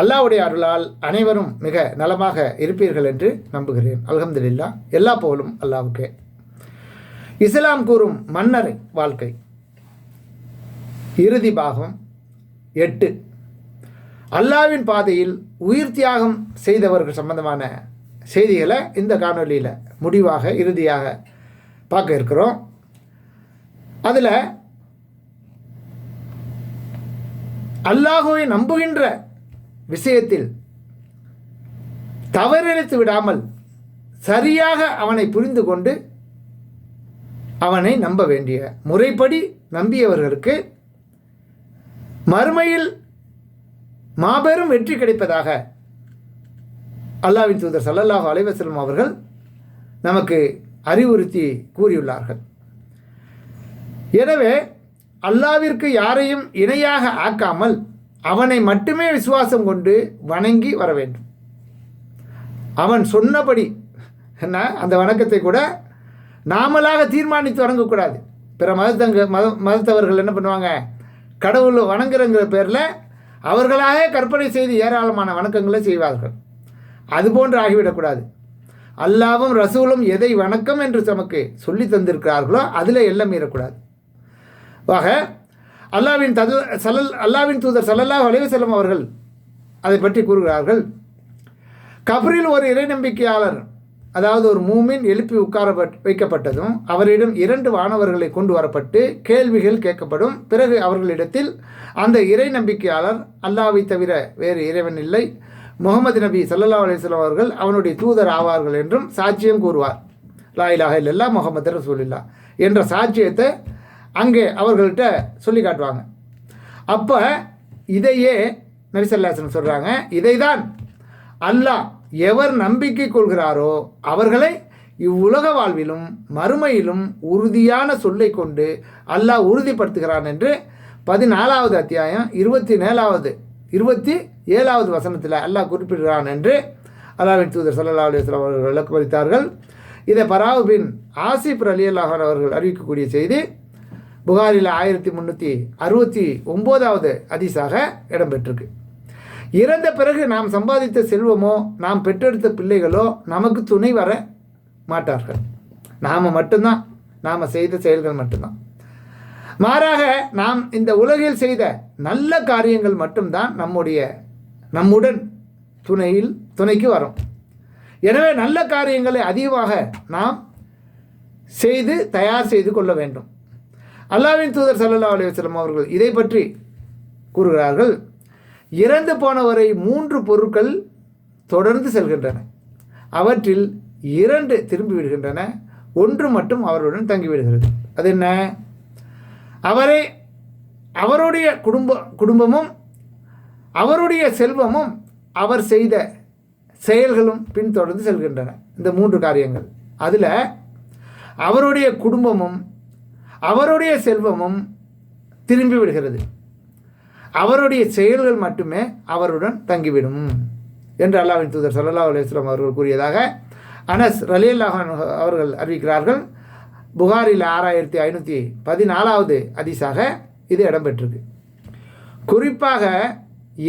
அல்லாவுடைய அருளால் அனைவரும் மிக நலமாக இருப்பீர்கள் என்று நம்புகிறேன். அலகம்துல்லா எல்லா போலும் அல்லாவுக்கே. இஸ்லாம் கூறும் மன்னர் வாழ்க்கை. இறுதி பாகம் எட்டு. அல்லாவின் பாதையில் உயிர் தியாகம் செய்தவர்கள் சம்பந்தமான செய்திகளை இந்த காணொளியில் முடிவாக இறுதியாக பார்க்க இருக்கிறோம். அதில் அல்லாஹுவை நம்புகின்ற விஷயத்தில் தவறிழைத்து விடாமல் சரியாக அவனை புரிந்து கொண்டு அவனை நம்ப வேண்டிய முறைப்படி நம்பியவர்களுக்கு மறுமையில் மாபெரும் வெற்றி கிடைப்பதாக அல்லாவின் தூதர் சல்லல்லாஹு அலைவசலம் அவர்கள் நமக்கு அறிவுறுத்தி கூறியுள்ளார்கள். எனவே அல்லாவிற்கு யாரையும் இணையாக ஆக்காமல் அவனை மட்டுமே விசுவாசம் கொண்டு வணங்கி வர வேண்டும். அவன் சொன்னபடி என்ன அந்த வணக்கத்தை கூட நாமளாக தீர்மானித்து வணங்கக்கூடாது. பிற மதத்தங்க மத மதத்தவர்கள் என்ன பண்ணுவாங்க? கடவுள் வணங்குறங்கிற பேரில் அவர்களாக கற்பனை செய்து ஏராளமான வணக்கங்களை செய்வார்கள். அதுபோன்று ஆகிவிடக்கூடாது. அல்லாவும் ரசூலும் எதை வணக்கம் என்று தமக்கு சொல்லி தந்திருக்கிறார்களோ அதில் எல்லாம் மீறக்கூடாது. ஆக அல்லாவின் தது சலல் அல்லாவின் தூதர் சல்லல்லாஹ் அலைவசல்லம் அவர்கள் அதை பற்றி கூறுகிறார்கள். கபரில் ஒரு இறை நம்பிக்கையாளர் அதாவது ஒரு மூமின் எழுப்பி உட்கார வைக்கப்பட்டதும் அவரிடம் இரண்டு வானவர்களை கொண்டு வரப்பட்டு கேள்விகள் கேட்கப்படும். பிறகு அவர்களிடத்தில் அந்த இறை நம்பிக்கையாளர் அல்லாவை தவிர வேறு இறைவன் இல்லை. முகமது நபி சல்லல்லா அலிஸ்லாம் அவர்கள் அவனுடைய தூதர் ஆவார்கள் என்றும் சாட்சியம் கூறுவார். லா இலாஹ இல்லல்லா முகமது ரசூலில்லா என்ற சாட்சியத்தை அங்கே அவர்கள்ட்ட சொல்லி காட்டுவாங்க. அப்போ இதையே நபிசல்லாசன் சொல்கிறாங்க இதை தான் அல்லாஹ் எவர் நம்பிக்கை கொள்கிறாரோ அவர்களை இவ்வுலக வாழ்விலும் மறுமையிலும் உறுதியான சொல்லை கொண்டு அல்லாஹ் உறுதிப்படுத்துகிறான் என்று பதினாலாவது அத்தியாயம் இருபத்தி ஏழாவது இருபத்தி ஏழாவது வசனத்தில் அல்லாஹ் குறிப்பிடுகிறான் என்று அல்லாவின் தூதர் சல்லா அலுவலாம் அவர்கள் விளக்கமளித்தார்கள். இதை பராவு பின் ஆசிப் அலி அல்லாஹான் அவர்கள் அறிவிக்கக்கூடிய செய்தி புகாரில் ஆயிரத்தி முந்நூற்றி அறுபத்தி ஒம்போதாவது அதிசாக இடம்பெற்றிருக்கு. இறந்த பிறகு நாம் சம்பாதித்த செல்வமோ நாம் பெற்றெடுத்த பிள்ளைகளோ நமக்கு துணை வர மாட்டார்கள். நாம் மட்டும்தான். நாம் செய்த செயல்கள் மட்டும்தான். மாறாக நாம் இந்த உலகில் செய்த நல்ல காரியங்கள் மட்டும்தான் நம்முடைய நம்முடன் துணையில் துணைக்கு வரும். எனவே நல்ல காரியங்களை அதிகமாக நாம் செய்து தயார் செய்து கொள்ள வேண்டும். அல்லாவின் தூதர் சல்லா அலுவலம் அவர்கள் இதை பற்றி கூறுகிறார்கள் இறந்து போனவரை மூன்று பொருட்கள் தொடர்ந்து செல்கின்றன. அவற்றில் இரண்டு திரும்பி விடுகின்றன ஒன்று மட்டும் அவருடன் தங்கிவிடுகிறது அது என்ன? அவரை அவருடைய குடும்ப குடும்பமும் அவருடைய செல்வமும் அவர் செய்த செயல்களும் பின்தொடர்ந்து செல்கின்றன. இந்த மூன்று காரியங்கள். அதில் அவருடைய குடும்பமும் அவருடைய செல்வமும் திரும்பி விடுகிறது. அவருடைய செயல்கள் மட்டுமே அவருடன் தங்கிவிடும் என்று அல்லாவின் தூதர் சல்லா அலுவலாம் அவர்கள் கூறியதாக அனஸ் ரலியல்லாஹான் அவர்கள் அறிவிக்கிறார்கள். புகாரில் ஆறாயிரத்தி ஐநூற்றி பதினாலாவது அதிசாக இது இடம்பெற்றிருக்கு. குறிப்பாக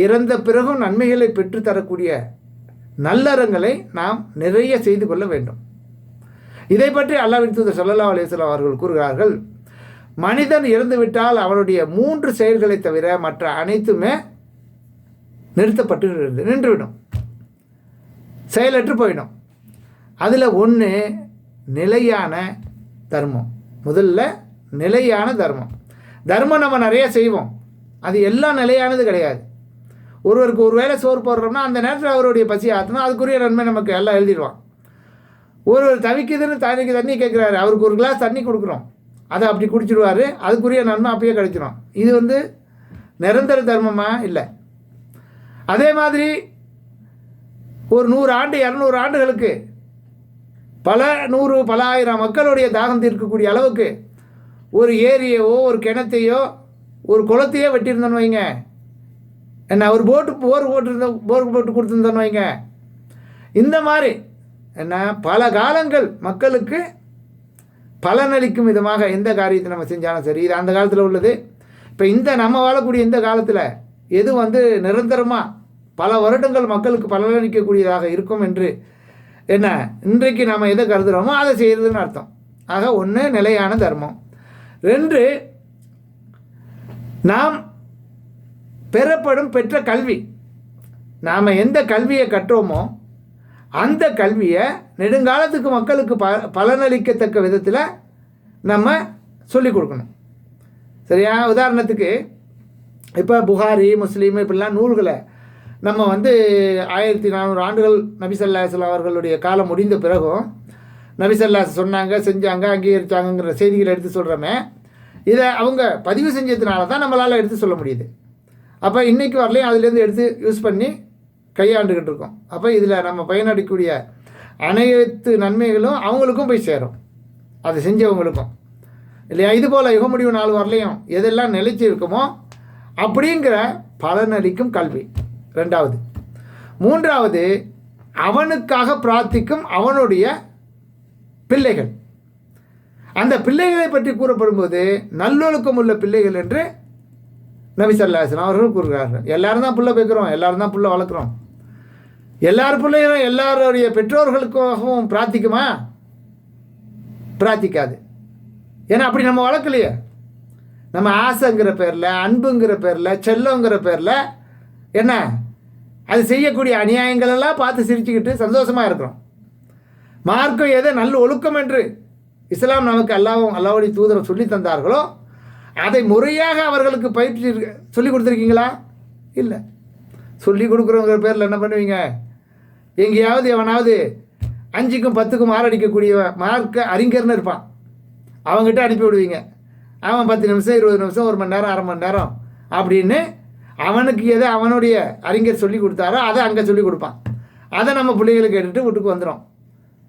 இறந்த பிறகும் நன்மைகளை பெற்றுத்தரக்கூடிய நல்லறங்களை நாம் நிறைய செய்து கொள்ள வேண்டும். இதை பற்றி அல்லாவின் தூதர் சல்லா அலுவலாம் அவர்கள் கூறுகிறார்கள். மனிதன் இறந்துவிட்டால் அவனுடைய மூன்று செயல்களை தவிர மற்ற அனைத்துமே நிறுத்தப்பட்டு நின்றுவிடும். செயலற்று போயிடும். அதில் ஒன்று நிலையான தர்மம். முதல்ல நிலையான தர்மம். தர்மம் நம்ம நிறைய செய்வோம். அது எல்லாம் நிலையானது கிடையாது. ஒருவருக்கு ஒரு வேளை சோறு போடுறோம்னா அந்த நேரத்தில் அவருடைய பசி ஆற்றணும் அதுக்குரிய நன்மை நமக்கு எல்லாம் எழுதிடுவான். ஒருவர் தவிக்குதுன்னு தண்ணிக்கு தண்ணி கேட்குறாரு அவருக்கு ஒரு கிளாஸ் தண்ணி கொடுக்குறோம். அதை அப்படி குடிச்சிடுவார். அதுக்குரிய நன்மை அப்பயே கிடைச்சிடும் இது வந்து நிரந்தர தர்மமாக இல்லை. அதே மாதிரி ஒரு நூறு ஆண்டு இரநூறு ஆண்டுகளுக்கு பல நூறு பல ஆயிரம் மக்களுடைய தாகம் தீர்க்கக்கூடிய அளவுக்கு ஒரு ஏரியவோ ஒரு கிணத்தையோ ஒரு குளத்தையோ வெட்டியிருந்தோன்னு வைங்க. என்ன ஒரு போட்டு போர் போட்டிருந்த போர் போட்டு கொடுத்துருந்தோன்னு வைங்க. இந்த மாதிரி என்ன பல காலங்கள் மக்களுக்கு பலனளிக்கும் விதமாக எந்த காரியத்தை நம்ம செஞ்சாலும் சரி இது அந்த காலத்தில் உள்ளது. இப்போ இந்த நம்ம வாழக்கூடிய இந்த காலத்தில் எது வந்து நிரந்தரமாக பல வருடங்கள் மக்களுக்கு பலனளிக்கக்கூடியதாக இருக்கும் என்று என்ன இன்றைக்கு நாம் எதை கருதுகிறோமோ அதை செய்கிறதுன்னு அர்த்தம். ஆக ஒன்று நிலையான தர்மம். ரெண்டு நாம் பெறப்படும் பெற்ற கல்வி. நாம் எந்த கல்வியை கற்றோமோ அந்த கல்வியை நெடுங்காலத்துக்கு மக்களுக்கு ப பலனளிக்கத்தக்க விதத்தில் நம்ம சொல்லிக் கொடுக்கணும். சரியா? உதாரணத்துக்கு இப்போ புகாரி முஸ்லீம் இப்படிலாம் நூல்களை நம்ம வந்து ஆயிரத்தி நானூறு ஆண்டுகள் நபிசல்லாஸ்லாம் அவர்களுடைய காலம் முடிந்த பிறகும் நபிசல்லாஸ் சொன்னாங்க செஞ்சாங்க அங்கீகரிச்சாங்கங்கிற செய்திகளை எடுத்து சொல்கிறோமே இதை அவங்க பதிவு செஞ்சதுனால தான் நம்மளால் எடுத்து சொல்ல முடியுது. அப்போ இன்றைக்கி வரலையும் அதுலேருந்து எடுத்து யூஸ் பண்ணி கையாண்டுக்கிட்டு இருக்கோம். அப்போ இதில் நம்ம பயனடைக்கூடிய அனைத்து நன்மைகளும் அவங்களுக்கும் போய் சேரும். அதை செஞ்சவங்களுக்கும். இல்லையா? இது போல் யுக முடிவு நாள் வரலையும் எதெல்லாம் நிலைச்சி இருக்குமோ அப்படிங்கிற பலனளிக்கும் கல்வி. ரெண்டாவது. மூன்றாவது அவனுக்காக பிரார்த்திக்கும் அவனுடைய பிள்ளைகள். அந்த பிள்ளைகளை பற்றி கூறப்படும்போது நல்லொழுக்கம் உள்ள பிள்ளைகள் என்று நபி சல்லாசன் அவர்கள் கூறுகிறார்கள். எல்லாரும் தான் புள்ள பேக்கிறோம் எல்லாரும் தான் புள்ள வளர்க்குறோம். எல்லார் பிள்ளைகளும் எல்லாருடைய பெற்றோர்களுக்காகவும் பிரார்த்திக்குமா? பிரார்த்திக்காது. ஏன்னா அப்படி நம்ம வளர்க்கலையே. நம்ம ஆசைங்கிற பேரில் அன்புங்கிற பேரில் செல்லங்கிற பேரில் என்ன? அது செய்யக்கூடிய அநியாயங்களெல்லாம் பார்த்து சிரிச்சுக்கிட்டு சந்தோஷமாக இருக்கிறோம். மார்க்கம் எதை நல்ல ஒழுக்கம் என்று இஸ்லாம் நமக்கு அல்லாவும் அல்லாவுடைய தூதரம் சொல்லி தந்தார்களோ அதை முறையாக அவர்களுக்கு பயிற்சி சொல்லி கொடுத்துருக்கீங்களா? இல்லை. சொல்லி கொடுக்குறோங்கிற பேரில் என்ன பண்ணுவீங்க? எங்கேயாவது எவனாவது அஞ்சுக்கும் பத்துக்கும் மாரடிக்கக்கூடிய மார்க்க அறிஞர்னு இருப்பான். அவங்ககிட்ட அனுப்பி விடுவீங்க அவன் பத்து நிமிஷம் இருபது நிமிஷம் ஒரு மணி நேரம் அரை மணி நேரம் அப்படின்னு அவனுக்கு எதை அவனுடைய அறிஞர் சொல்லி கொடுத்தாரோ அதை அங்கே சொல்லி கொடுப்பான். அதை நம்ம பிள்ளைகளுக்கு எடுத்துகிட்டு வீட்டுக்கு வந்துடும்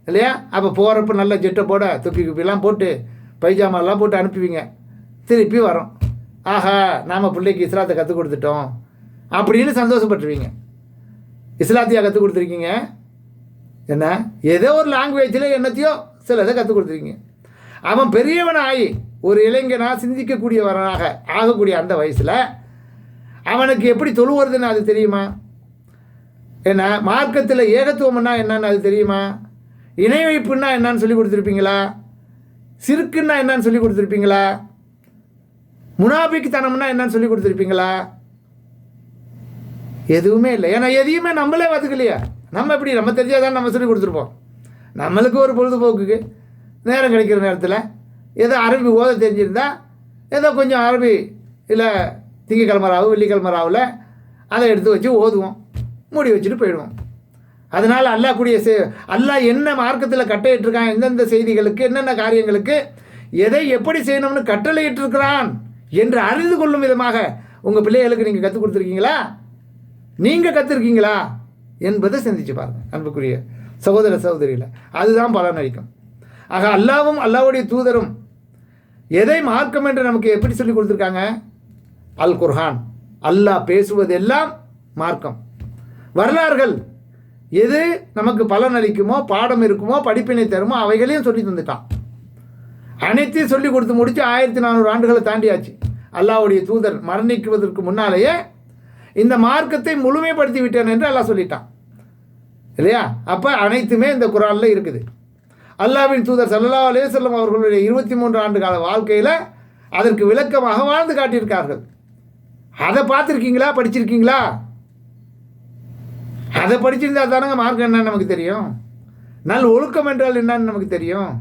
இல்லையா? அப்போ போகிறப்ப நல்ல ஜெட்டை போட துப்பி குப்பிலாம் போட்டு பைஜாமாலாம் போட்டு அனுப்புவீங்க. திருப்பி வரோம். ஆஹா நாம் பிள்ளைக்கு இஸ்லாத்தை கற்றுக் கொடுத்துட்டோம் அப்படின்னு சந்தோஷப்பட்டுருவீங்க. இஸ்லாத்தியாக கற்றுக் கொடுத்துருக்கீங்க? என்ன? ஏதோ ஒரு லாங்குவேஜில் என்னத்தையோ சிலதை கற்றுக் கொடுத்துருக்கீங்க. அவன் பெரியவன் ஆகி ஒரு இளைஞனாக சிந்திக்கக்கூடியவனாக ஆகக்கூடிய அந்த வயசில் அவனுக்கு எப்படி தொழுவுறதுன்னு அது தெரியுமா? என்ன? மார்க்கத்தில் ஏகத்துவம்னா என்னன்னு அது தெரியுமா? இணை வைப்புன்னா என்னன்னு சொல்லி கொடுத்துருப்பீங்களா? சிறுக்குன்னா என்னன்னு சொல்லி கொடுத்துருப்பீங்களா? முனாபிக்கு தனம்னா என்னன்னு சொல்லி கொடுத்துருப்பீங்களா? எதுவுமே இல்லை. ஏன்னா எதையுமே நம்மளே பார்த்துக்கலையா. நம்ம எப்படி? நம்ம தெரிஞ்சால் தான் நம்ம சொல்லி கொடுத்துருப்போம். நம்மளுக்கு ஒரு பொழுதுபோக்குக்கு நேரம் கிடைக்கிற நேரத்தில் ஏதோ அரபி ஓத தெரிஞ்சிருந்தா ஏதோ கொஞ்சம் அரபி இல்லை திங்கக்கிழமை ராவு வெள்ளிக்கிழமை ராவில் அதை எடுத்து வச்சு ஓதுவோம். மூடி வச்சுட்டு போயிடுவோம். அதனால் அல்லாஹ் கூடிய செ அல்லா என்ன மார்க்கத்தில் கட்டையிட்டிருக்கான் எந்தெந்த செய்திகளுக்கு என்னென்ன காரியங்களுக்கு எதை எப்படி செய்யணும்னு கட்டளையிட்டிருக்கிறான் என்று அறிந்து கொள்ளும் விதமாக உங்கள் பிள்ளைகளுக்கு நீங்கள் கற்றுக் கொடுத்துருக்கீங்களா? நீங்கள் கற்றுருக்கீங்களா என்பதை சிந்திச்சு பாருங்கள் அன்புக்குரிய சகோதர சகோதரியில் அதுதான் பலன் அளிக்கும். ஆக அல்லாவும் அல்லாவுடைய தூதரும் எதை மார்க்கம் என்று நமக்கு எப்படி சொல்லி கொடுத்துருக்காங்க? அல் குர்ஹான் அல்லாஹ் பேசுவதெல்லாம் மார்க்கம். வரலாறுகள் எது நமக்கு பலன் அளிக்குமோ பாடம் இருக்குமோ படிப்பினை தருமோ அவைகளையும் சொல்லி தந்துட்டான். அனைத்தையும் சொல்லி கொடுத்து முடித்து ஆயிரத்தி நானூறு ஆண்டுகளை தாண்டியாச்சு. அல்லாவுடைய தூதர் மரணிக்குவதற்கு முன்னாலேயே இந்த மார்க்கத்தை முழுமைப்படுத்தி விட்டேன் என்று அல்லாஹ் சொல்லிட்டான். இல்லையா? அப்போ அனைத்துமே இந்த குரானில் இருக்குது. அல்லாவின் தூதர் சல்லா அலேசல்லம் அவர்களுடைய இருபத்தி மூன்று ஆண்டு கால வாழ்க்கையில் அதற்கு விளக்கமாக வாழ்ந்து காட்டியிருக்கார்கள். அதை பார்த்துருக்கீங்களா? படிச்சிருக்கீங்களா? அதை படிச்சிருந்தா தானங்க மார்க் என்னன்னு நமக்கு தெரியும். நல் ஒழுக்கம் என்றால் என்னன்னு நமக்கு தெரியும்.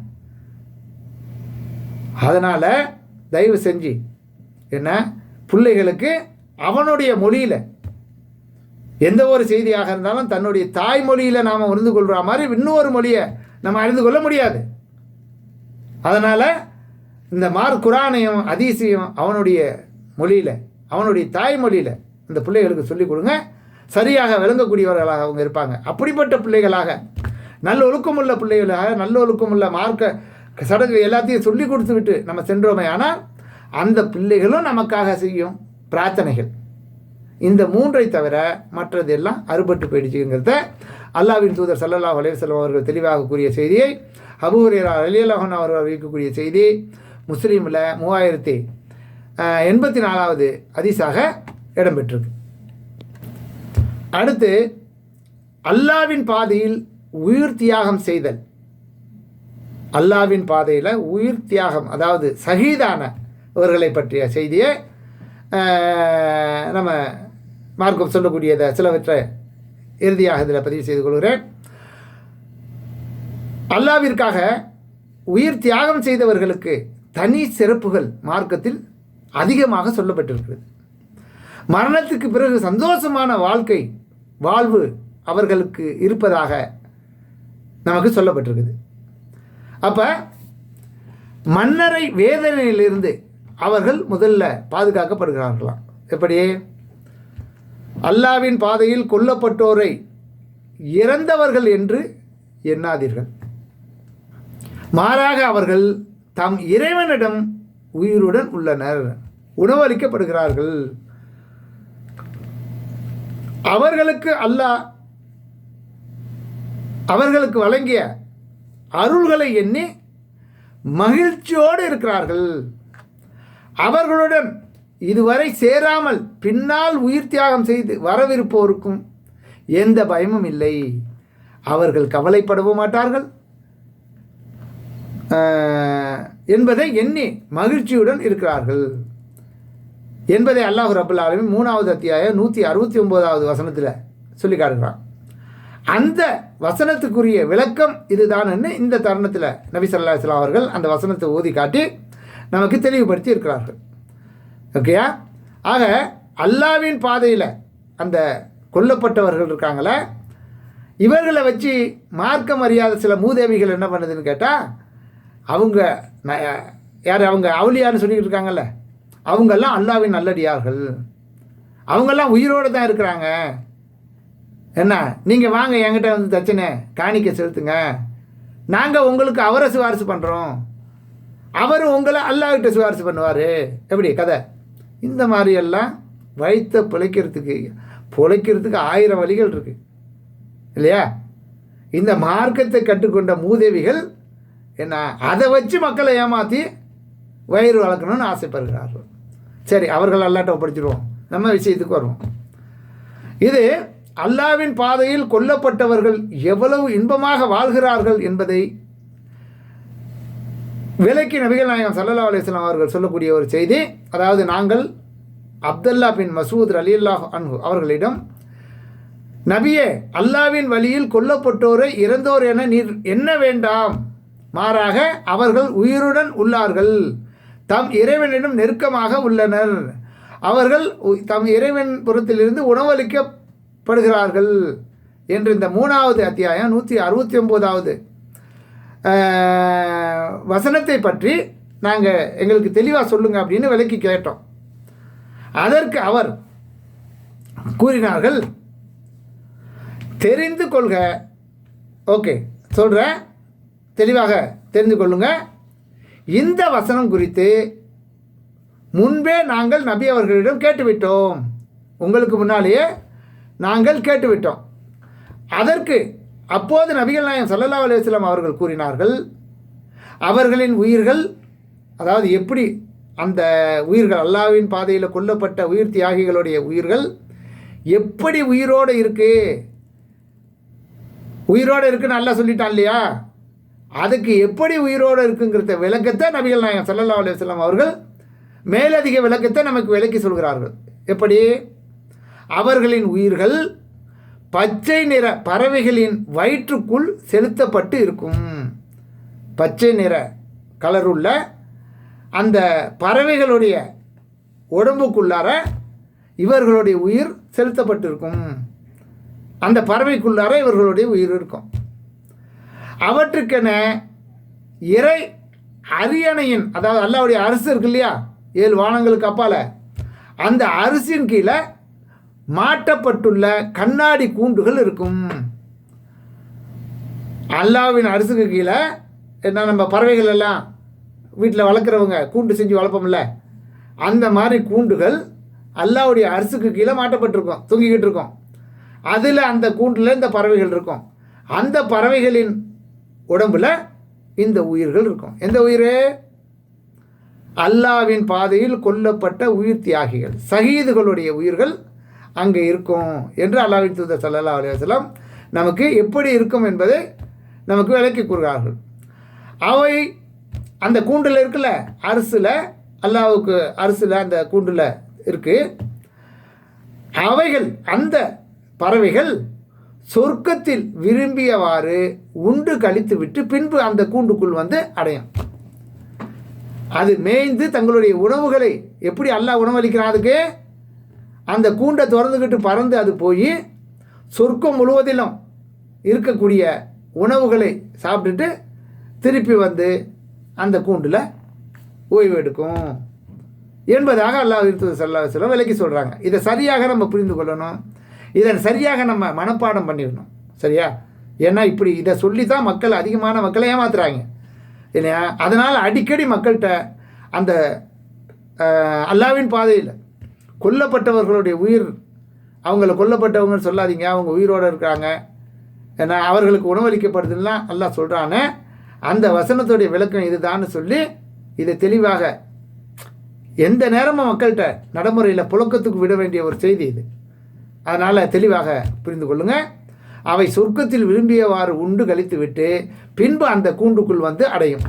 அதனால் தயவு செஞ்சு என்ன? பிள்ளைகளுக்கு அவனுடைய மொழியில். எந்த ஒரு செய்தியாக இருந்தாலும் தன்னுடைய தாய்மொழியில் நாம் உணர்ந்து கொள்கிற மாதிரி இன்னொரு மொழியை நம்ம அறிந்து கொள்ள முடியாது. அதனால் இந்த மார் குரானையும் அதிசயம் அவனுடைய மொழியில் அவனுடைய தாய்மொழியில் இந்த பிள்ளைகளுக்கு சொல்லிக் கொடுங்க. சரியாக விளங்கக்கூடியவர்களாக அவங்க இருப்பாங்க. அப்படிப்பட்ட பிள்ளைகளாக நல்ல ஒழுக்கமுள்ள பிள்ளைகளாக நல்ல ஒழுக்கமுள்ள மார்க்க சடங்கு எல்லாத்தையும் சொல்லி கொடுத்து விட்டு நம்ம சென்றோமே ஆனால் அந்த பிள்ளைகளும் நமக்காக செய்யும். பிரார்த்தனைகள். இந்த மூன்றை தவிர மற்றது எல்லாம் அறுபட்டு போயிடுச்சுங்கிறத அல்லாவின் தூதர் சல்லல்லாஹ் அலைவசல்லம் அவர்கள் தெளிவாக கூறிய செய்தியை அபூரியரா அலியல்லாஹன் அவர்கள் அறிவிக்கக்கூடிய செய்தி முஸ்லீமில் மூவாயிரத்தி எண்பத்தி நாலாவது அதிசாக இடம்பெற்றிருக்கு. அடுத்து அல்லாவின் பாதையில் உயிர் தியாகம் செய்தல். அல்லாவின் பாதையில் உயிர் தியாகம் அதாவது சகிதானவர்களை பற்றிய செய்தியை நம்ம மார்க்கம் சொல்லக்கூடியதை சிலவற்றை இறுதியாக இதில் பதிவு செய்து கொள்கிறேன். அல்லாவிற்காக உயிர் தியாகம் செய்தவர்களுக்கு தனி சிறப்புகள் மார்க்கத்தில் அதிகமாக சொல்லப்பட்டிருக்கிறது. மரணத்துக்கு பிறகு சந்தோஷமான வாழ்க்கை வாழ்வு அவர்களுக்கு இருப்பதாக நமக்கு சொல்லப்பட்டிருக்குது. அப்போ மன்னரை வேதனையிலிருந்து அவர்கள் முதல்ல பாதுகாக்கப்படுகிறார்களாம் எப்படி? அல்லாவின் பாதையில் கொல்லப்பட்டோரை இறந்தவர்கள் என்று எண்ணாதீர்கள். மாறாக அவர்கள் தம் இறைவனிடம் உயிருடன் உள்ளனர் உணவளிக்கப்படுகிறார்கள். அவர்களுக்கு அல்லாஹ் அவர்களுக்கு வழங்கிய அருள்களை எண்ணி மகிழ்ச்சியோடு இருக்கிறார்கள். அவர்களுடன் இதுவரை சேராமல் பின்னால் உயிர் தியாகம் செய்து வரவிருப்போருக்கும் எந்த பயமும் இல்லை. அவர்கள் கவலைப்படவும் மாட்டார்கள். என்பதை எண்ணி மகிழ்ச்சியுடன் இருக்கிறார்கள். என்பதை அல்லாஹ் ரபுல் ஆலமின் மூணாவது அத்தியாயம் நூற்றி அறுபத்தி ஒம்போதாவது வசனத்தில் சொல்லி காட்டுகிறான். அந்த வசனத்துக்குரிய விளக்கம் இதுதான்னு இந்த தருணத்தில் நபி சொல்லா அவர்கள் அந்த வசனத்தை ஓதி காட்டி நமக்கு தெளிவுபடுத்தி இருக்கிறார்கள் ஓகேயா ஆக அல்லாவின் பாதையில் அந்த கொல்லப்பட்டவர்கள் இருக்காங்களே இவர்களை வச்சு மார்க்கம் அறியாத சில மூதேவிகள் என்ன பண்ணுதுன்னு கேட்டால் அவங்க ந- யார் அவங்க அவுலியான்னு சொல்லிட்டு இருக்காங்கல்ல அவங்கெல்லாம் அல்லாவின் நல்லடியார்கள். அவங்கெல்லாம் உயிரோடு தான் இருக்கிறாங்க. என்ன? நீங்கள் வாங்க என்கிட்ட வந்து தச்சனை காணிக்க செலுத்துங்க. நாங்கள் உங்களுக்கு அவரை சிபாரிசு பண்ணுறோம் அவர் உங்களை அல்லாஹ்கிட்ட சிபாரிசு பண்ணுவார். எப்படி? கதை. இந்த மாதிரியெல்லாம் வயிற்ற பிழைக்கிறதுக்கு பிழைக்கிறதுக்கு ஆயிரம் வழிகள் இருக்குது இல்லையா? இந்த மார்க்கத்தை கற்றுக்கொண்ட மூதேவிகள் என்ன அதை வச்சு மக்களை ஏமாற்றி வயிறு வளர்க்கணும்னு ஆசைப்படுகிறார்கள். சரி அவர்கள் அல்லாட்ட ஒப்படைச்சிடுவோம் நம்ம விஷயத்துக்கு வருவோம். இது அல்லாவின் பாதையில் கொல்லப்பட்டவர்கள் எவ்வளவு இன்பமாக வாழ்கிறார்கள் என்பதை விலைக்கு நபிகள் நாயகம் சல்லல்லா அலிஸ்லாம் அவர்கள் சொல்லக்கூடிய ஒரு செய்தி அதாவது நாங்கள் அப்தல்லா பின் மசூத் அலியல்லாஹ் அன்ஹு அவர்களிடம் நபியே அல்லாவின் வழியில் கொல்லப்பட்டோரை இறந்தோர் என நீர் என்ன வேண்டாம்? மாறாக அவர்கள் உயிருடன் உள்ளார்கள். தம் இறைவனிடம் நெருக்கமாக உள்ளனர். அவர்கள் உ- தம் இறைவன் புறத்திலிருந்து உணவளிக்கப்படுகிறார்கள். என்று இந்த மூணாவது அத்தியாயம் நூற்றி அறுபத்தி ஒம்போதாவது வசனத்தை பற்றி நாங்கள் எங்களுக்கு தெளிவாக சொல்லுங்க அப்படின்னு விலக்கி கேட்டோம். அதற்கு அவர் கூறினார்கள் தெரிந்து கொள்க. ஓகே சொல்கிறேன் தெளிவாக தெரிந்து கொள்ளுங்க. இந்த வசனம் குறித்து முன்பே நாங்கள் நபி அவர்களிடம் கேட்டுவிட்டோம். உங்களுக்கு முன்னாலேயே நாங்கள் கேட்டுவிட்டோம். அதற்கு அப்போது நபிகள் நாயம் சல்லல்லா அலைஹி அவர்கள் கூறினார்கள் அவர்களின் உயிர்கள் அதாவது எப்படி அந்த உயிர்கள் அல்லாவின் பாதையில் கொல்லப்பட்ட உயிர் தியாகிகளுடைய உயிர்கள் எப்படி உயிரோடு இருக்கு? உயிரோடு இருக்குன்னு நல்லா சொல்லிட்டான் இல்லையா? அதுக்கு எப்படி உயிரோடு இருக்குங்கிறத விளக்கத்தை நபிகள் நாயகம் சல்லல்லா அலைஹி அவர்கள் மேலதிக விளக்கத்தை நமக்கு விளக்கி சொல்கிறார்கள். எப்படி? அவர்களின் உயிர்கள் பச்சை நிற பறவைகளின் வயிற்றுக்குள் செலுத்தப்பட்டு இருக்கும். பச்சை நிற கலருள்ள அந்த பறவைகளுடைய உடம்புக்குள்ளார இவர்களுடைய உயிர் செலுத்தப்பட்டிருக்கும் அந்த பறவைக்குள்ளார இவர்களுடைய உயிர் இருக்கும். அவற்றுக்கென இறை அரியணையின் அதாவது அல்லாவுடைய அரசு இருக்கு இல்லையா? ஏழு வானங்களுக்கு அப்பால. அந்த அரிசியின் கீழே மாட்டப்பட்டுள்ள கண்ணாடி கூண்டுகள் இருக்கும். அல்லாவின் அரசுக்கு கீழே என்ன நம்ம பறவைகள் எல்லாம் வீட்டில் வளர்க்குறவங்க கூண்டு செஞ்சு வளர்ப்போம்ல அந்த மாதிரி கூண்டுகள் அல்லாவுடைய அரசுக்கு கீழே மாட்டப்பட்டிருக்கும் தூங்கிக்கிட்டு இருக்கோம். அதில் அந்த கூண்டில் இந்த பறவைகள் இருக்கும். அந்த பறவைகளின் உடம்புல இந்த உயிர்கள் இருக்கும். எந்த உயிர்? அல்லாவின் பாதையில் கொல்லப்பட்ட உயிர் தியாகிகள் சகீதுகளுடைய உயிர்கள் அங்கே இருக்கும் என்று அல்லாவின் தூதர் சல்லல்லா அலுவலம் நமக்கு எப்படி இருக்கும் என்பதை நமக்கு விளக்கி கூறுகிறார்கள். அவை அந்த கூண்டில் இருக்குல்ல அரசில் அல்லாவுக்கு அரசில் அந்த கூண்டில் இருக்குது அவைகள் அந்த பறவைகள் சொர்க்கத்தில் விரும்பியவாறு உண்டு கழித்து விட்டு பின்பு அந்த கூண்டுக்குள் வந்து அடையும். அது மேய்ந்து தங்களுடைய உணவுகளை எப்படி அல்லாஹ் உணவளிக்கிறான் அதுக்கு? அந்த கூண்டை திறந்துக்கிட்டு பறந்து அது போய் சொர்க்கம் முழுவதிலும் இருக்கக்கூடிய உணவுகளை சாப்பிட்டுட்டு திருப்பி வந்து அந்த கூண்டில் ஓய்வு எடுக்கும். என்பதாக அல்லாஹ் இருத்தது சல்லா சொல்லம் விலக்கி சொல்கிறாங்க இதை சரியாக நம்ம புரிந்து கொள்ளணும். இதை சரியாக நம்ம மனப்பாடம் பண்ணிடணும் சரியா? ஏன்னா இப்படி இதை சொல்லி தான் மக்கள் அதிகமான மக்களை ஏமாத்துறாங்க. இல்லையா? அதனால் அடிக்கடி மக்கள்கிட்ட அந்த அல்லாவின் பாதையில் கொல்லப்பட்டவர்களுடைய உயிர் அவங்கள கொல்லப்பட்டவங்கன்னு சொல்லாதீங்க அவங்க உயிரோடு இருக்காங்க ஏன்னா அவர்களுக்கு உணவளிக்கப்படுதுன்னா நல்லா சொல்கிறானே அந்த வசனத்துடைய விளக்கம் இதுதான்னு சொல்லி இதை தெளிவாக எந்த நேரமும் மக்கள்கிட்ட நடைமுறையில் புழக்கத்துக்கு விட வேண்டிய ஒரு செய்தி இது. அதனால் தெளிவாக புரிந்து கொள்ளுங்கள் அவை சொர்க்கத்தில் விரும்பியவாறு உண்டு கழித்துவிட்டு பின்பு அந்த கூண்டுக்குள் வந்து அடையும்.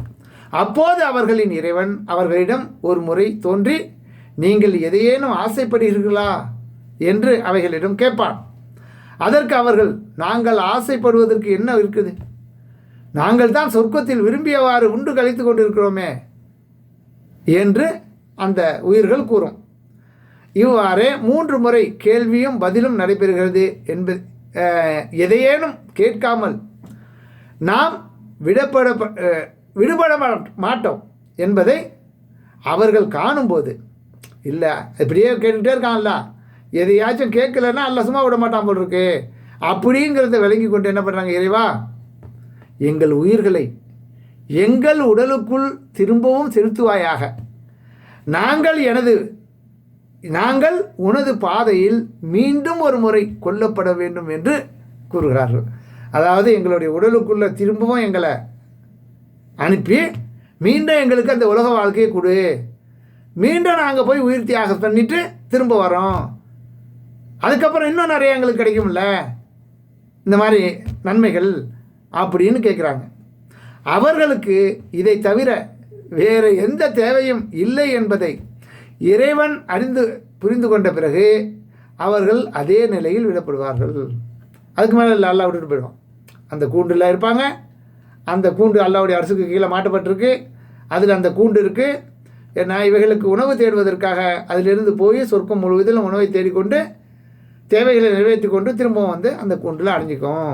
அப்போது அவர்களின் இறைவன் அவர்களிடம் ஒரு முறை தோன்றி நீங்கள் எதையேனும் ஆசைப்படுகிறீர்களா என்று அவைகளிடம் கேட்பான். அதற்கு அவர்கள் நாங்கள் ஆசைப்படுவதற்கு என்ன இருக்குது? நாங்கள் தான் சொர்க்கத்தில் விரும்பியவாறு உண்டு கழித்து கொண்டிருக்கிறோமே என்று அந்த உயிர்கள் கூறும். இவ்வாறே மூன்று முறை கேள்வியும் பதிலும் நடைபெறுகிறது என்பது எதையேனும் கேட்காமல் நாம் விடப்பட விடுபட மாட்டோம் என்பதை அவர்கள் காணும்போது இல்லை. இப்படியே கேட்டுகிட்டே இருக்கான்ல. எதையாச்சும் கேட்கலன்னா அல்ல சும்மா விட மாட்டான் போல் இருக்கு. அப்படிங்கிறத விளங்கி கொண்டு என்ன பண்ணுறாங்க இறைவா? எங்கள் உயிர்களை எங்கள் உடலுக்குள் திரும்பவும் செலுத்துவாயாக. நாங்கள் எனது நாங்கள் உனது பாதையில் மீண்டும் ஒரு முறை கொல்லப்பட வேண்டும் என்று கூறுகிறார்கள். அதாவது எங்களுடைய உடலுக்குள்ளே திரும்பவும் எங்களை அனுப்பி மீண்டும் எங்களுக்கு அந்த உலக வாழ்க்கையை கொடு. மீண்டும் நாங்கள் போய் உயிர் தியாகம் பண்ணிட்டு திரும்ப வரோம். அதுக்கப்புறம் இன்னும் நிறைய எங்களுக்கு கிடைக்கும்ல? இந்த மாதிரி நன்மைகள் அப்படின்னு கேட்குறாங்க அவர்களுக்கு இதை தவிர வேறு எந்த தேவையும் இல்லை என்பதை இறைவன் அறிந்து புரிந்து கொண்ட பிறகு அவர்கள் அதே நிலையில் விடப்படுவார்கள். அதுக்கு மேலே இல்லை அல்லா விட்டுட்டு போயிடுவான். அந்த கூண்டில் இருப்பாங்க. அந்த கூண்டு அல்லாவுடைய அரசுக்கு கீழே மாட்டப்பட்டிருக்கு. அதில் அந்த கூண்டு இருக்குது ஏன்னா இவைகளுக்கு உணவு தேடுவதற்காக அதிலிருந்து போய் சொர்க்கம் முழுவதிலும் உணவை தேடிக்கொண்டு தேவைகளை நிறைவேற்றி கொண்டு திரும்பவும் வந்து அந்த கூண்டில் அடைஞ்சிக்கும்.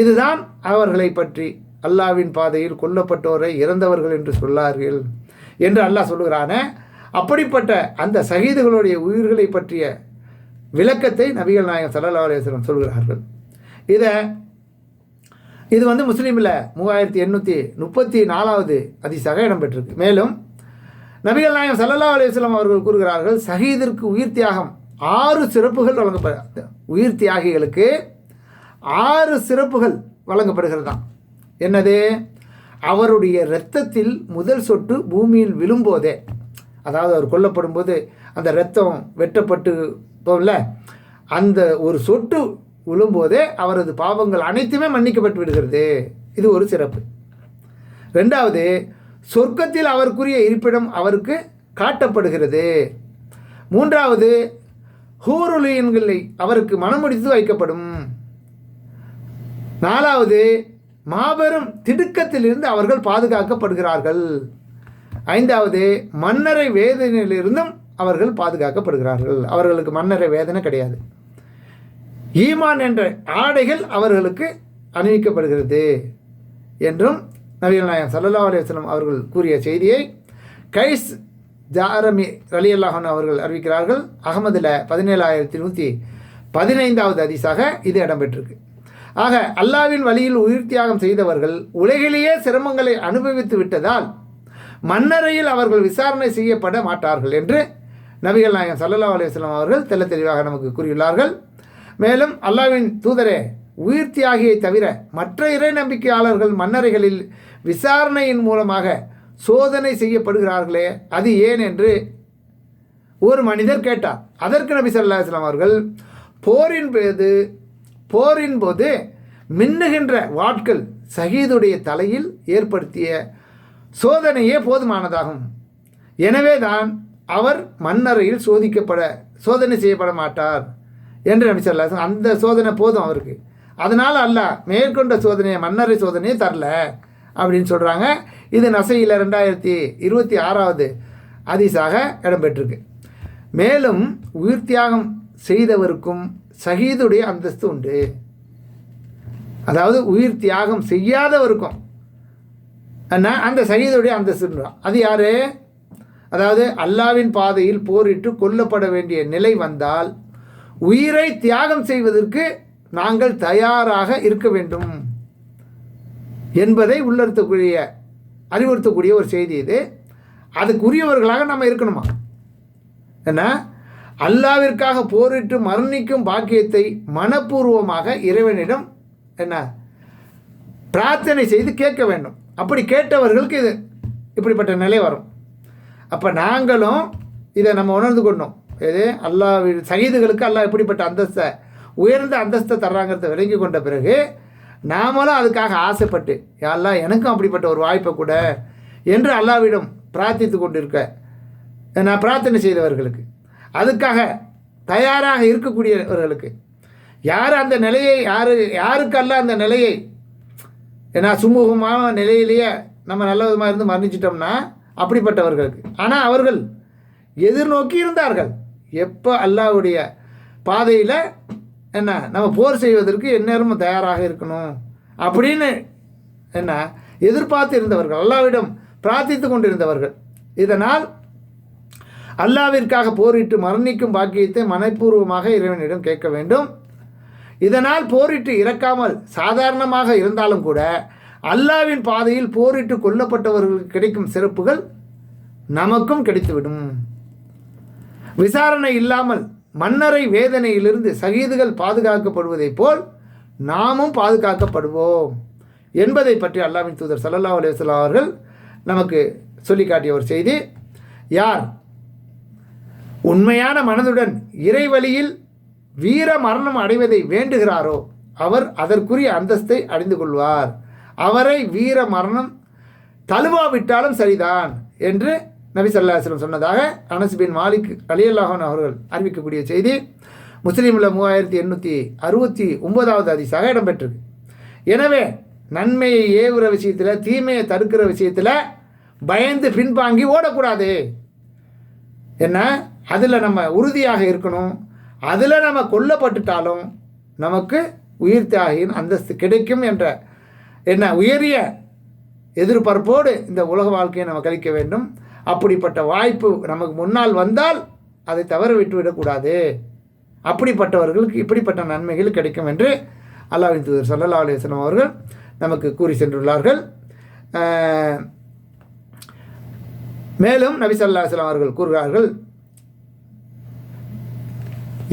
இதுதான் அவர்களை பற்றி அல்லாவின் பாதையில் கொல்லப்பட்டோரை இறந்தவர்கள் என்று சொல்லார்கள் என்று அல்லாஹ் சொல்லுகிறானே. அப்படிப்பட்ட அந்த சகிதுகளுடைய உயிர்களை பற்றிய விளக்கத்தை நபிகள் நாயகம் சல்லா அலுவலம் சொல்கிறார்கள். இதை இது வந்து முஸ்லீமில் மூவாயிரத்தி எண்ணூற்றி முப்பத்தி நாலாவது அதிசாக இடம்பெற்றிருக்கு. மேலும் நபிகள் நாயம் சல்லல்லா அலுவலம் அவர்கள் கூறுகிறார்கள் சஹீதிற்கு உயிர் தியாகம் ஆறு சிறப்புகள் வழங்கப்பட உயிர் தியாகிகளுக்கு ஆறு சிறப்புகள் வழங்கப்படுகிறதாம். என்னது? அவருடைய இரத்தத்தில் முதல் சொட்டு பூமியில் விழும்போதே அதாவது அவர் கொல்லப்படும் போது அந்த இரத்தம் வெட்டப்பட்டு போகல அந்த ஒரு சொட்டு விழும்போதே அவரது பாவங்கள் அனைத்துமே மன்னிக்கப்பட்டு விடுகிறது. இது ஒரு சிறப்பு. ரெண்டாவது சொர்க்கத்தில் அவருக்குரிய இருப்பிடம் அவருக்கு காட்டப்படுகிறது. மூன்றாவது ஹூருலியன்களை அவருக்கு மனமுடித்து வைக்கப்படும். நாலாவது மாபெரும் திடுக்கத்திலிருந்து அவர்கள் பாதுகாக்கப்படுகிறார்கள். ஐந்தாவது மன்னரை வேதனையிலிருந்தும் அவர்கள் பாதுகாக்கப்படுகிறார்கள். அவர்களுக்கு மன்னரை வேதனை கிடையாது. ஈமான் என்ற ஆடைகள் அவர்களுக்கு அணிவிக்கப்படுகிறது என்றும் நபிகள் நாயகம் சல்லா அலுவலம் அவர்கள் கூறிய செய்தியை கைஸ் ஜாரமி அலி அல்லாஹன் அவர்கள் அறிவிக்கிறார்கள். அகமதில் பதினேழாயிரத்தி நூற்றி பதினைந்தாவது அதிசாக இது இடம்பெற்றிருக்கு. ஆக அல்லாவின் வழியில் உயிர் தியாகம் செய்தவர்கள் உலகிலேயே சிரமங்களை அனுபவித்து விட்டதால் மன்னரையில் அவர்கள் விசாரணை செய்யப்பட மாட்டார்கள் என்று நபிகள் நாயகம் சல்லல்லா அலுவலாம் அவர்கள் தெல்ல தெளிவாக நமக்கு கூறியுள்ளார்கள். மேலும் அல்லாவின் தூதரே உயிர் தியாகியை தவிர மற்ற இறை நம்பிக்கையாளர்கள் மன்னரைகளில் விசாரணையின் மூலமாக சோதனை செய்யப்படுகிறார்களே அது ஏன் என்று ஒரு மனிதர் கேட்டார். அதற்கு நபி ஸல்லல்லாஹு இஸ்லாம் அவர்கள் போரின் போது போரின் போது மின்னுகின்ற வாட்கள் சகீதுடைய தலையில் ஏற்படுத்திய சோதனையே போதுமானதாகும். எனவே தான் அவர் மண்ணறையில் சோதிக்கப்பட சோதனை செய்யப்பட மாட்டார். என்று நபி ஸல்லல்லாஹு அந்த சோதனை போதும் அவருக்கு. அதனால் அல்லாஹ் மேற்கொண்ட சோதனையை மன்னரை சோதனையை தரல அப்படின்னு சொல்கிறாங்க இது நசையில் ரெண்டாயிரத்தி இருபத்தி ஆறாவது அதிசாக இடம்பெற்றிருக்கு. மேலும் உயிர் தியாகம் செய்தவருக்கும் சகிதுடைய அந்தஸ்து உண்டு. அதாவது உயிர் தியாகம் செய்யாதவருக்கும் என்ன? அந்த சகிதுடைய அந்தஸ்துன்றான். அது யார்? அதாவது அல்லாவின் பாதையில் போரிட்டு கொல்லப்பட வேண்டிய நிலை வந்தால் உயிரை தியாகம் செய்வதற்கு நாங்கள் தயாராக இருக்க வேண்டும் என்பதை உள்ளிருத்தக்கூடிய அறிவுறுத்தக்கூடிய ஒரு செய்தி இது. அதுக்குரியவர்களாக நம்ம இருக்கணுமா? என்ன? அல்லாவிற்காக போரிட்டு மரணிக்கும் பாக்கியத்தை மனப்பூர்வமாக இறைவனிடம் என்ன? பிரார்த்தனை செய்து கேட்க வேண்டும். அப்படி கேட்டவர்களுக்கு இது இப்படிப்பட்ட நிலை வரும். அப்போ நாங்களும் இதை நம்ம உணர்ந்து கொண்டோம். எது அல்லாஹ் சகிதுகளுக்கு அல்லாஹ் இப்படிப்பட்ட அந்தஸ்தை உயர்ந்த அந்தஸ்தை தர்றாங்கிறத விளங்கி கொண்ட பிறகு நாமளும் அதுக்காக ஆசைப்பட்டு யாரெல்லாம் எனக்கும் அப்படிப்பட்ட ஒரு வாய்ப்பை கூட என்று அல்லாவிடம் பிரார்த்தித்து கொண்டிருக்க நான் பிரார்த்தனை செய்தவர்களுக்கு அதுக்காக தயாராக இருக்கக்கூடியவர்களுக்கு யார் அந்த நிலையை யார் யாருக்கல்ல அந்த நிலையை ஏன்னா சுமூகமான நிலையிலேயே நம்ம நல்ல விதமாக இருந்து மரணிச்சிட்டோம்னா அப்படிப்பட்டவர்களுக்கு. ஆனால் அவர்கள் எதிர்நோக்கி இருந்தார்கள். எப்போ அல்லாஹ்வுடைய பாதையில் என்ன நம்ம போர் செய்வதற்கு எந்நேரமும் தயாராக இருக்கணும். அப்படின்னு என்ன எதிர்பார்த்து இருந்தவர்கள் அல்லாவிடம் பிரார்த்தித்து கொண்டிருந்தவர்கள். இதனால் அல்லாவிற்காக போரிட்டு மரணிக்கும் பாக்கியத்தை மனப்பூர்வமாக இறைவனிடம் கேட்க வேண்டும். இதனால் போரிட்டு இறக்காமல் சாதாரணமாக இருந்தாலும் கூட அல்லாவின் பாதையில் போரிட்டு கொல்லப்பட்டவர்களுக்கு கிடைக்கும் சிறப்புகள் நமக்கும் கிடைத்துவிடும். விசாரணை இல்லாமல் மன்னரை வேதனையிலிருந்து சகீதுகள் பாதுகாக்கப்படுவதைப் போல் நாமும் பாதுகாக்கப்படுவோம் என்பதை பற்றி அல்லாவின் தூதர் சல்லல்லா அலுவலாம் அவர்கள் நமக்கு சொல்லி காட்டிய ஒரு செய்தி. யார்? உண்மையான மனதுடன் இறைவழியில் வீர மரணம் அடைவதை வேண்டுகிறாரோ அவர் அதற்குரிய அந்தஸ்தை அடைந்து கொள்வார். அவரை வீர மரணம் தழுவாவிட்டாலும் சரிதான் என்று நபி சல்லாஹலம் சொன்னதாக அனஸ் பின் மாலிக் அலியல்லாஹன் அவர்கள் அறிவிக்கக்கூடிய செய்தி முஸ்லீமில் மூவாயிரத்தி எண்ணூற்றி அறுபத்தி ஒன்பதாவது அதிசாக இடம்பெற்றிருக்கு. எனவே நன்மையை ஏவுகிற விஷயத்தில் தீமையை தடுக்கிற விஷயத்தில் பயந்து பின்பாங்கி ஓடக்கூடாது. என்ன? அதில் நம்ம உறுதியாக இருக்கணும். அதில் நம்ம கொல்லப்பட்டுட்டாலும் நமக்கு உயிர் தியாகியின் அந்தஸ்து கிடைக்கும் என்ற என்ன உயரிய எதிர்பார்ப்போடு இந்த உலக வாழ்க்கையை நம்ம கழிக்க வேண்டும். அப்படிப்பட்ட வாய்ப்பு நமக்கு முன்னால் வந்தால் அதை தவற விட்டுவிடக்கூடாது. அப்படிப்பட்டவர்களுக்கு இப்படிப்பட்ட நன்மைகள் கிடைக்கும் என்று அல்லாவின் தூதர் சல்லல்லா அலுவலம் அவர்கள் நமக்கு கூறி சென்றுள்ளார்கள். மேலும் நபி சல்லா அலுவலாம் அவர்கள் கூறுகிறார்கள்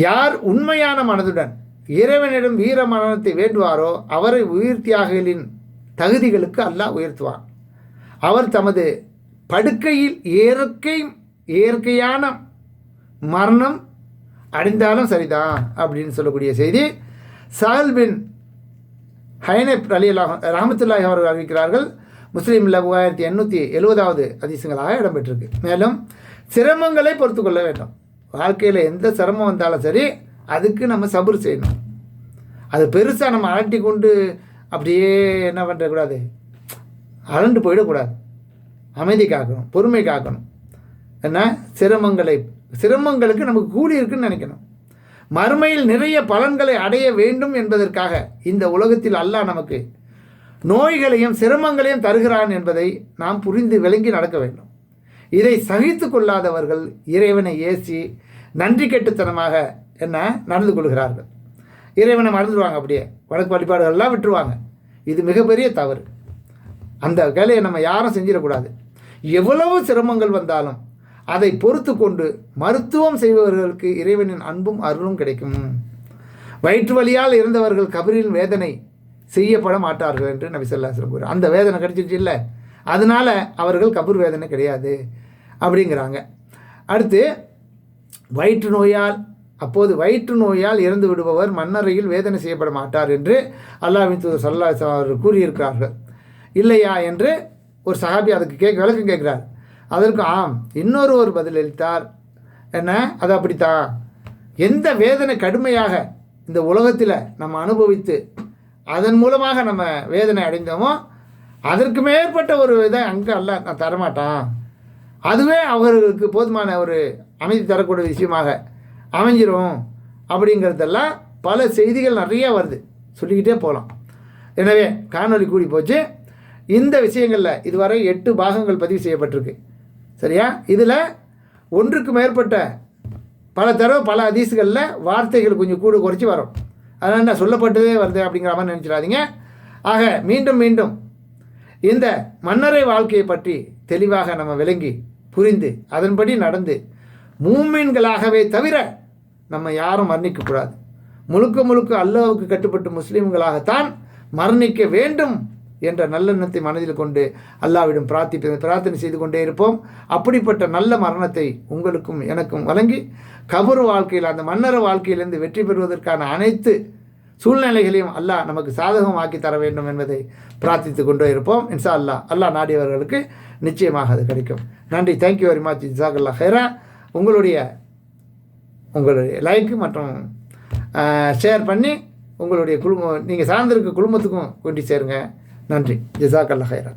யார் உண்மையான மனதுடன் இறைவனிடம் வீர மரணத்தை வேண்டுவாரோ அவரை உயிர் தியாகிகளின் தகுதிகளுக்கு அல்லாஹ் உயர்த்துவார் அவர் தமது படுக்கையில் இயற்கை இயற்கையான மரணம் அடைந்தாலும் சரிதான் அப்படின்னு சொல்லக்கூடிய செய்தி. சஹல் பின் ஹைனப் அலி அல்லாஹ் ரஹமத்துல்லாஹி அவர்கள் அறிவிக்கிறார்கள் முஸ்லீமில் மூவாயிரத்தி எண்ணூற்றி எழுபதாவது அதிசயங்களாக இடம்பெற்றிருக்கு. மேலும் சிரமங்களை பொறுத்து கொள்ள வேண்டும். வாழ்க்கையில் எந்த சிரமம் வந்தாலும் சரி அதுக்கு நம்ம சபுர் செய்யணும். அது பெருசாக நம்ம அலட்டி கொண்டு அப்படியே என்ன பண்ணுறக்கூடாது அலண்டு போயிடக்கூடாது. அமைதி காக்கணும் பொறுமை காக்கணும் என்ன? சிரமங்களை சிரமங்களுக்கு நமக்கு கூலி இருக்குன்னு நினைக்கணும். மறுமையில் நிறைய பலன்களை அடைய வேண்டும் என்பதற்காக இந்த உலகத்தில் அல்லாஹ் நமக்கு நோய்களையும் சிரமங்களையும் தருகிறான் என்பதை நாம் புரிந்து விளங்கி நடக்க வேண்டும். இதை சகித்து கொள்ளாதவர்கள் இறைவனை ஏசி நன்றி கெட்டுத்தனமாக என்ன? நடந்து கொள்கிறார்கள். இறைவனை மறந்துடுவாங்க அப்படியே. வழக்கு வழிபாடுகள்லாம் விட்டுருவாங்க. இது மிகப்பெரிய தவறு. அந்த வேலையை நம்ம யாரும் செஞ்சிடக்கூடாது. எவ்வளவு சிரமங்கள் வந்தாலும் அதை பொறுத்து கொண்டு மருத்துவம் செய்பவர்களுக்கு இறைவனின் அன்பும் அருளும் கிடைக்கும். வயிற்று வழியால் இருந்தவர்கள் கபரின் வேதனை செய்யப்பட மாட்டார்கள் என்று நபி சொல்லாஸ்லம் கூறு அந்த வேதனை கிடைச்சிருச்சு இல்லை. அதனால அவர்கள் கபர் வேதனை கிடையாது அப்படிங்கிறாங்க. அடுத்து வயிற்று நோயால் அப்போது வயிற்று நோயால் இறந்து விடுபவர் மன்னரையில் வேதனை செய்யப்பட மாட்டார் என்று அல்லாஹ்வின் தூதர் சல்லா அவர்கள் கூறியிருக்கிறார்கள். இல்லையா என்று ஒரு சஹாபி அதுக்கு கேட்க விளக்கம் கேட்குறார். அதற்கு ஆம் இன்னொரு ஒரு பதிலளித்தார். என்ன? அது அப்படித்தான் எந்த வேதனை கடுமையாக இந்த உலகத்தில் நம்ம அனுபவித்து அதன் மூலமாக நம்ம வேதனை அடைந்தோமோ அதற்கு மேற்பட்ட ஒரு இதை அங்கே அல்ல நான் தரமாட்டான். அதுவே அவர்களுக்கு போதுமான ஒரு அமைதி தரக்கூடிய விஷயமாக அமைஞ்சிரும் அப்படிங்கிறதெல்லாம் பல செய்திகள் நிறைய வருது. சொல்லிக்கிட்டே போகலாம் எனவே காணொளி கூடி போச்சு. இந்த விஷயங்களில் இதுவரை எட்டு பாகங்கள் பதிவு செய்யப்பட்டிருக்கு. சரியா? இதில் ஒன்றுக்கு மேற்பட்ட பல தடவை பல அதிசுகளில் வார்த்தைகள் கொஞ்சம் கூட குறைச்சி வரும். அதனால் என்ன சொல்லப்பட்டதே வருது அப்படிங்கிற மாதிரி நினச்சிடாதீங்க. ஆக மீண்டும் மீண்டும் இந்த மன்னரை வாழ்க்கையை பற்றி தெளிவாக நம்ம விளங்கி புரிந்து அதன்படி நடந்து மூமீன்களாகவே தவிர நம்ம யாரும் மரணிக்கக்கூடாது முழுக்க முழுக்க அல்லாவுக்கு கட்டுப்பட்டு முஸ்லீம்களாகத்தான் மரணிக்க வேண்டும் என்ற நல்லெண்ணத்தை மனதில் கொண்டு அல்லாவிடம் பிரார்த்தி பிரார்த்தனை செய்து கொண்டே இருப்போம். அப்படிப்பட்ட நல்ல மரணத்தை உங்களுக்கும் எனக்கும் வழங்கி கபரு வாழ்க்கையில் அந்த மன்னர வாழ்க்கையிலிருந்து வெற்றி பெறுவதற்கான அனைத்து சூழ்நிலைகளையும் அல்லாஹ் நமக்கு சாதகமாக்கி தர வேண்டும் என்பதை பிரார்த்தித்து கொண்டே இருப்போம். இன்ஷா அல்லாஹ் அல்லாஹ் நாடியவர்களுக்கு நிச்சயமாக அது கிடைக்கும். நன்றி. தேங்க்யூ வெரி மச் ஜிசாகல்லா ஹேரா உங்களுடைய உங்களுடைய லைக் மற்றும் ஷேர் பண்ணி உங்களுடைய குடும்பம் நீங்கள் சார்ந்திருக்க குடும்பத்துக்கும் கொண்டு சேருங்க. நன்றி. ஜிசாக் ஹைரா